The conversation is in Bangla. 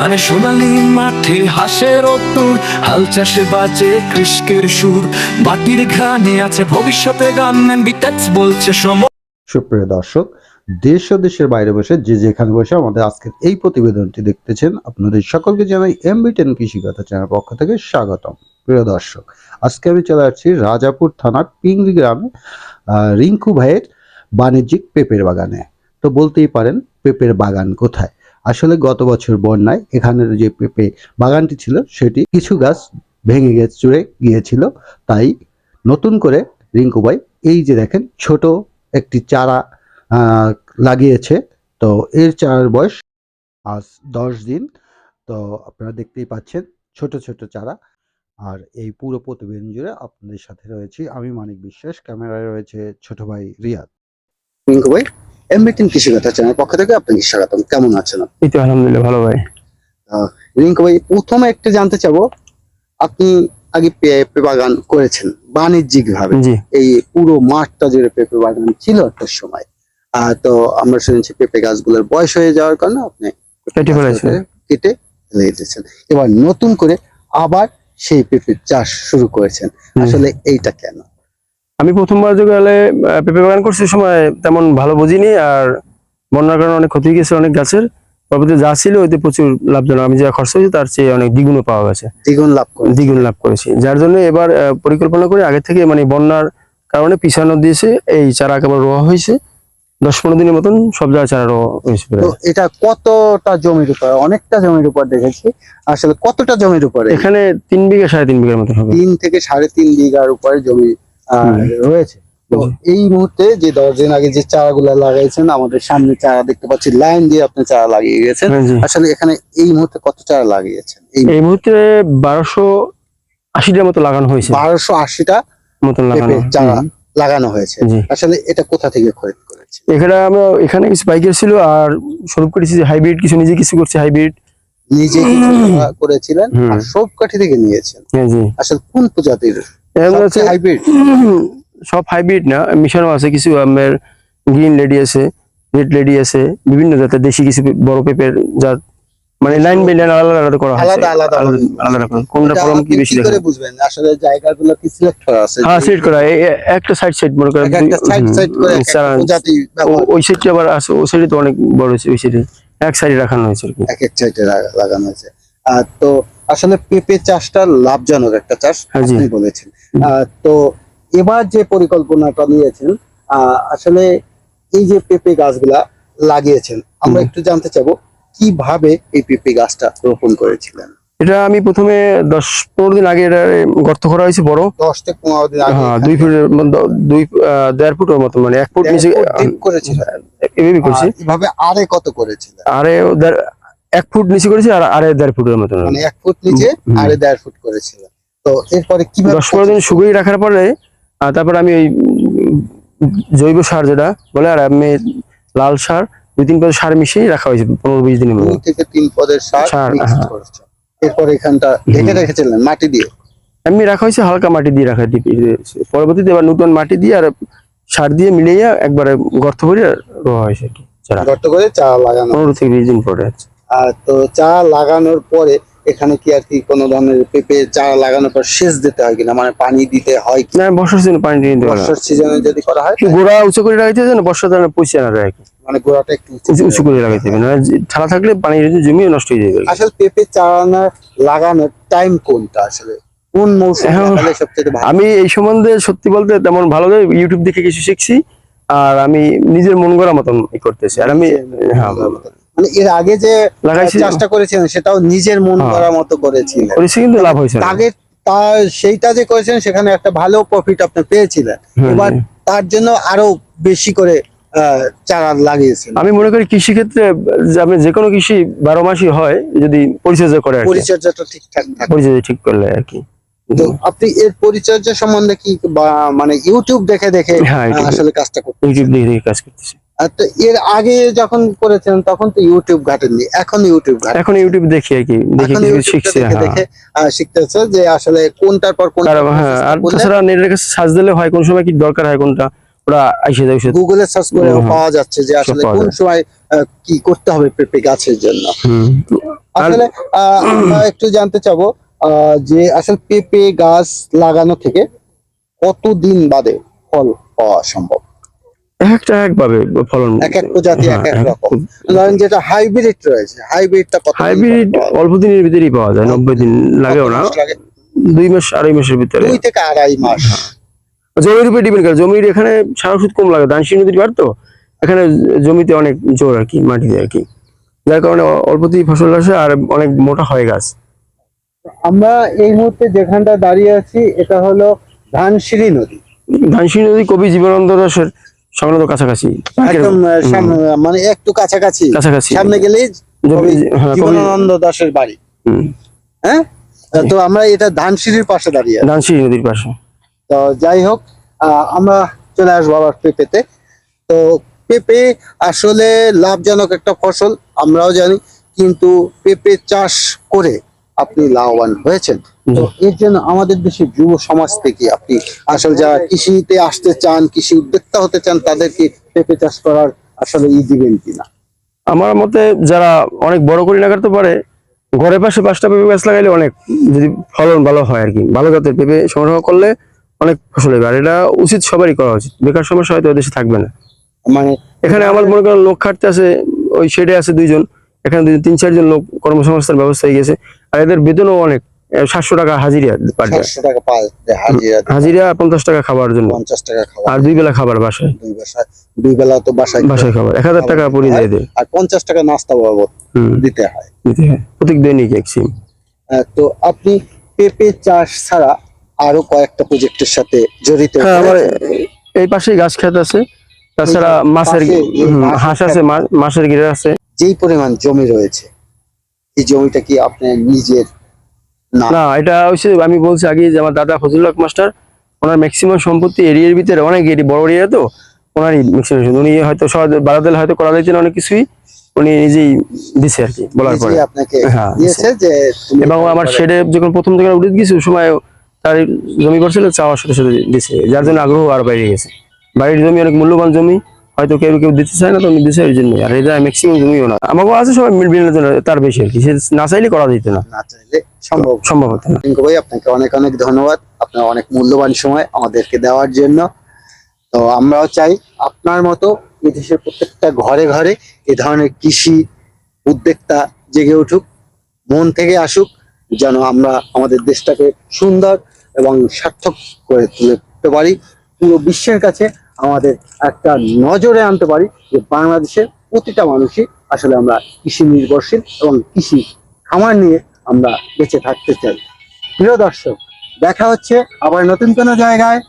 মানে সোনালি মাঠে হাসে রোদ্দুর হাল চাষে বাজে কৃষ্কের সুর। মাটির ঘানে আছে ভবিষ্যতে গান বিটাচ বলছে সময় সুপ্রিয় দর্শক, দেশ ও দেশের বাইরে বসে যে যেখানে বসে আমাদের আজকের এই প্রতিবেদনটি দেখতেছেন, আপনাদের সকলকে জানাই এমবি টেন কৃষিকথা চ্যানেল পক্ষ থেকে স্বাগতম। প্রিয় দর্শক, আজকে আমি চলে আসছি রাজাপুর থানার পিংরি গ্রামে রিঙ্কু ভাইয়ের বাণিজ্যিক পেঁপের বাগানে। তো বলতেই পারেন, পেঁপের বাগান কোথায়? আসলে গত বছর বন্যায় এখানের যে পেঁপে বাগানটি ছিল, সেটি কিছু গাছ ভেঙে গেছে, চুড়ে গিয়েছিল। তাই নতুন করে রিঙ্কু ভাই, এই যে দেখেন, ছোট একটি চারা লাগিয়েছে। তো এর চারার বয়স আজ দশ দিন। তো আপনারা দেখতেই পাচ্ছেন, ছোট ছোট চারা। আর এই পুরো প্রতিবেদন জুড়ে আপনাদের সাথে রয়েছি আমি, মানিক বিশ্বাস। ক্যামেরায় রয়েছে ছোট ভাই রিয়াদ। রিঙ্কু ভাই? এমবিটিন কৃষিকথা চ্যানেল পক্ষ থেকে আপনাকে স্বাগতম। কেমন আছেন এই তো আলহামদুলিল্লাহ ভালো ভাই। রিঙ্কু ভাই প্রথমে একটু জানতে চাবো আপনি আগে পেঁপে বাগান করেছেন বাণিজ্যিক ভাবে এই পুরো মাঠটা জুড়ে পেঁপে বাগান ছিল একটা সময়। আহ, তো আমরা শুনেছি পেঁপে গাছগুলোর বয়স হয়ে যাওয়ার কারণে আপনি কেটে কেটে ফেলে দিয়েছেন। এবার নতুন করে আবার সেই পেঁপে চাষ শুরু করেছেন। আসলে এইটা কেন? আমি প্রথমবার যে গেলে আহ, পেঁপে বাগান করছি সময় তেমন ভালো বুঝিনি আর বন্যার কারণে অনেক ক্ষতি গেছে অনেক গাছের। পরবর্তী যা ছিল ওইতে প্রচুর লাভজনক। আমি যা খরচ হয়েছে তার চেয়ে অনেক দ্বিগুণও পাওয়া গেছে। দ্বিগুণ লাভ দ্বিগুণ লাভ করেছি। যার জন্য এবার পরিকল্পনা করে আগে থেকে মানে বন্যার কারণে পিছানো দিয়েছে এই চারা একেবারে রোয়া হয়েছে। দশ পনেরো দিনের মতন সব জায়গায় চারা রোয়া হয়েছে এটা কতটা জমির উপর? অনেকটা জমির উপর দেখেছি। আসলে কতটা জমির উপরে? এখানে তিন বিঘা সাড়ে তিন বিঘার মতন হবে। তিন থেকে সাড়ে তিন বিঘার উপরে জমি। রয়েছে। তো এই মুহূর্তে যে দশ দিন আগে যে চারা চারাগুলা লাগাইছেন আমাদের সামনে চারা দেখতে পাচ্ছি লাইন দিয়ে আপনি চারা লাগিয়ে গেছেন। হ্যাঁ, আসলে এখানে এই মুহূর্তে কত চারা লাগিয়েছেন? এই মুহূর্তে বারোশো আশিটার মতো লাগানো হয়েছে। বারোশো আশিটা মতন লাগানো। চারা লাগানো হয়েছে। আসলে এটা কোথা থেকে খরিদ করেছে এখানে আমরা এখানে কিছু বাইকের ছিল আর স্বরূপ করেছি যে হাইব্রিড কিছু নিজে কিছু করছে হাইব্রিড। নিজে কিছু করেছিলেন আর সব কাঠি থেকে নিয়েছেন। হ্যাঁ আসলে কোন প্রজাতির হাইব্রিড সব হাইব্রিড না মিশানো আছে কিছু আপনার গ্রিন লেডি আছে রেড লেডি আছে বিভিন্ন জাতের দেশি কিছু বড় পেঁপের জাত। মানে লাইন বাই লাইন আলাদা আলাদা করা হয়েছে। আলাদা আলাদা কোনটা ফলন কি বেশি দেখা বুঝবেন? আসলে জায়গাগুলো কি সিলেক্ট করা আছে? হ্যাঁ সেট করা। একটা সাইড সাইড মনে করেন এক একটা সাইড সাইড করে ও- ওই সাইডটা আবার আছে ওই সাইডে তো অনেক বড় হয়েছে ওই সাইডে এক সাইডে রাখানো হয়েছে আর কি। এক এক সাইডে লাগানো আর তো আসলে পেঁপে চাষটা লাভজনক একটা চাষ হ্যাঁ, আপনি বলেছেন। তো এবার যে পরিকল্পনাটা নিয়েছেন আসলে এই যে পেঁপে গাছগুলা লাগিয়েছেন আমরা একটু জানতে চাবো কীভাবে এই পেঁপে গাছটা রোপণ করেছিলেন? এটা আমি প্রথমে দশ পনেরো দিন আগে এটা গর্ত করা হয়েছে বড়। দশ থেকে পনেরো দিন আগে। হ্যাঁ দুই ফুটের দুই দেড় ফুটের মতো মানে এক ফুট নিচে করেছিলেন এভাবে করছি। এভাবে আরে কত করেছিলেন আরে এক ফুট নিচে করেছি আর আরে দেড় ফুটের মতো মানে এক ফুট নিচে। আরে দেড় ফুট করেছিলেন তো এরপরে কীভাবে দশ পনেরো দিন শুকিয়ে রাখার পরে তারপর আমি ওই জৈব সার যেটা বলে আর আমি লাল সার দুই তিন পদ সার মিশিয়ে রাখা হয়েছে পনেরো বিশ দিনের দুই থেকে তিন পদের সার হ্যাঁ। এরপর এখানটা ঢেকে রেখেছিলেন মাটি দিয়ে? এমনি রাখা হয়েছে হালকা মাটি দিয়ে রাখা পরবর্তীতে এবার নতুন মাটি দিয়ে আর সার দিয়ে মিলিয়ে একবারে গর্ত ভরে রোয়া হয়েছে গর্ত করে চারা লাগানো। পনেরো থেকে বিশ দিন পরে আছে আর তো চারা লাগানোর পরে এখানে কি আর কি কোনো ধরনের পেঁপে চারা লাগানোর পর সেচ দিতে হয় কিনা? মানে পানি দিতে হয় কি না বর্ষার সিজনে পানি দিতে না। বর্ষার সিজনে যদি করা হয় গোড়া উঁচু করে লাগাইতে হবে না বর্ষা ধরনের পয়সা না কি। মানে গোড়াটা একটু উঁচু করে। লাগাইতে হবে। না ঠালা থাকলে পানি জমিয়ে নষ্ট হয়ে যাবে। আসলে পেঁপে চারা লাগানোর টাইম কোনটা আসলে? কোন মৌসুমে সবচেয়ে আমি এই সম্বন্ধে সত্যি বলতে তেমন ভালো ইউটিউব দেখে কিছু শিখছি। আর আমি নিজের মন গড়া মতন করতেছি। আর আমি হ্যাঁ। মানে এর আগে যে চাষটা করেছিলেন সেটাও নিজের মন হ্যাঁ। করার মতো করেছিলেন। করেছি কিন্তু লাভ হয়েছে আগে তার সেইটা যে করেছেন সেখানে একটা ভালো প্রফিট আপনি পেয়েছিলেন। এবার তার জন্য আরও বেশি করে আহ, চারা লাগিয়েছেন। আমি মনে করি কৃষি ক্ষেত্রে আপনি যে কোনো কৃষি বারো মাসই হয় যদি পরিচর্যা করে পরিচর্যাটা ঠিকঠাক পরিচর্যা ঠিক করলে আর কি। তো আপনি এর পরিচর্যা সম্বন্ধে কি মানে ইউটিউব দেখে দেখে হ্যাঁ, আসলে কাজটা করতে ইউটিউব দেখে দেখে কাজ করতেছি। আর তো এর আগে যখন করেছেন তখন তো ইউটিউব ঘাটেননি এখন ইউটিউব ঘাটেন এখন ইউটিউব দেখি আর কি দেখে কিছু শিখছি দেখে হ্যাঁ। শিখতেছে যে আসলে কোনটার পর কোনটা হ্যাঁ আর তাছাড়া নেটের কাছে সার্চ দিলে হয় কোন সময় কি দরকার হয় কোনটা ওরা আইসে যায় গুগলে সার্চ করে। পাওয়া যাচ্ছে যে আসলে কোন সময় কি করতে হবে পেঁপে গাছের জন্য। আসলে আহ, একটু জানতে চাবো যে আসলে পেঁপে গাছ লাগানো থেকে কতদিন বাদে ফল পাওয়া সম্ভব? একটা একভাবে ফলন। এক এক প্রজাতি এক এক হ্যাঁ, রকম। ধরেন যেটা হাইব্রিড রয়েছে হাইব্রিডটা কত হাইব্রিড অল্প দিনের ভিতরেই পাওয়া যায় নব্বই দিন লাগেও না। দুই মাস আড়াই মাসের ভিতরে। দুই থেকে আড়াই মাস। জমির উপরে ডিপেন্ড করে। জমির এখানে সার ওষুধ কম লাগে। দানশী নদীর পার তো? এখানে জমিতে অনেক জোর আর কি মাটিতে আর কি। যার কারণে অল্পতেই ফসল আসে আর অনেক মোটা হয় গাছ। আমরা এই মুহূর্তে যেখানটা দাঁড়িয়ে আছি এটা হলো ধানসিঁড়ি নদী। ধানশী নদী কবি জীবনানন্দ দাসের সংলগ্ন কাছাকাছি। একদম মানে একটু কাছাকাছি। কাছাকাছি। সামনে গেলেই হ্যাঁ, জীবনানন্দ দাসের বাড়ি। হ্যাঁ? তো আমরা এটা ধানসিঁড়ির পাশে দাঁড়িয়ে আছি। ধানশী নদীর পাশে। তো যাই হোক আহ, আমরা চলে আসব আবার পেঁপেতে। তো পেঁপে আসলে লাভজনক একটা ফসল আমরাও জানি। কিন্তু পেঁপে চাষ করে আপনি লাভবান হয়েছেন। তো এর জন্য আমাদের দেশের যুব সমাজ থেকে আপনি আসলে যারা কৃষিতে আসতে চান কৃষি উদ্যোক্তা হতে চান তাদেরকে পেঁপে চাষ করার আসলে ই দিবেন কিনা? আমার মতে যারা অনেক বড় করে করতে পারে ঘরের পাশে পাঁচটা পেঁপে গাছ লাগাইলে অনেক যদি ফলন ভালো হয় আর কি ভালো জাতের পেঁপে সংগ্রহ করলে অনেক ফসল হবে। আর এটা উচিত সবারই করা উচিত। বেকার সমস্যা হয়তো দেশে থাকবে না। মানে এখানে আমার মনে করেন লোক খাটতে আছে ওই শেডে আছে দুইজন এখানে দুইজন তিন চারজন লোক কর্মসংস্থান ব্যবস্থা হয়ে গেছে আর এদের বেতনও অনেক। সাতশো টাকা হাজিরা পার ডে। হাজিরা। পঞ্চাশ টাকা খাবার জন্য। পঞ্চাশ টাকা খাবার। আর দুই বেলা খাবার বাসায়। দুই বাসায় দুই বেলা তো বাসায় বাসায় খাবার। এক হাজার টাকা পড়ে যায় আর পঞ্চাশ টাকা নাস্তা বাবদ দিতে হয়। দিতে হয়। প্রত্যেক দৈনিক এক সিম তো আপনি পেঁপে চাষ ছাড়া আরও কয়েকটা প্রজেক্টের সাথে জড়িত হ্যাঁ আমার এই পাশেই গাছ খেত আছে। তাছাড়া মাছের হাঁস আছে মাছের গিরে আছে। যেই পরিমাণ জমি রয়েছে এই জমিটা কি আপনার নিজের? না। না এটা অবশ্যই আমি বলছি আগে যে আমার দাদা ফজলুল হক মাস্টার ওনার ম্যাক্সিমাম সম্পত্তি এরিয়ার ভিতরে অনেক এরি বড় এরিয়া তো ওনারই ম্যাক্সিমাম উনি হয়তো বারাদাল হয়তো করা যাইতেন অনেক কিছুই উনি নিজেই দিছে আর কি বলার পরে। আপনাকে হ্যাঁ, এবং আমার শেডে যখন প্রথম থেকে উঠে গেছি ওই সময় তার জমি করছিল চাওয়ার সাথে সাথে দিছে যার জন্য আগ্রহ আরও বাইরে গেছে। বাড়ির জমি অনেক মূল্যবান জমি হয়তো কেউ কেউ দিতে চায় না তো উনি দিছে ওই জন্য আর এটা ম্যাক্সিমাম জমিও না আমাকেও আছে সবাই মিল মিলের জন্য তার বেশি আর কি। সে না চাইলে করা যেত না। না চাইলে সম্ভব। সম্ভব হতো না। ভাই আপনাকে অনেক অনেক ধন্যবাদ। আপনার অনেক মূল্যবান সময় আমাদেরকে দেওয়ার জন্য। তো আমরাও চাই আপনার মতো এদেশের প্রত্যেকটা ঘরে ঘরে এ ধরনের কৃষি উদ্যোক্তা জেগে উঠুক মন থেকে আসুক যেন আমরা আমাদের দেশটাকে সুন্দর এবং সার্থক করে তুলতে পারি। পুরো বিশ্বের কাছে আমাদের একটা নজরে আনতে পারি যে বাংলাদেশের প্রতিটা মানুষই আসলে আমরা কৃষি নির্ভরশীল এবং কৃষি খামার নিয়ে আমরা বেঁচে থাকতে চাই। প্রিয় দর্শক, দেখা হচ্ছে আবার নতুন কোনো জায়গায়।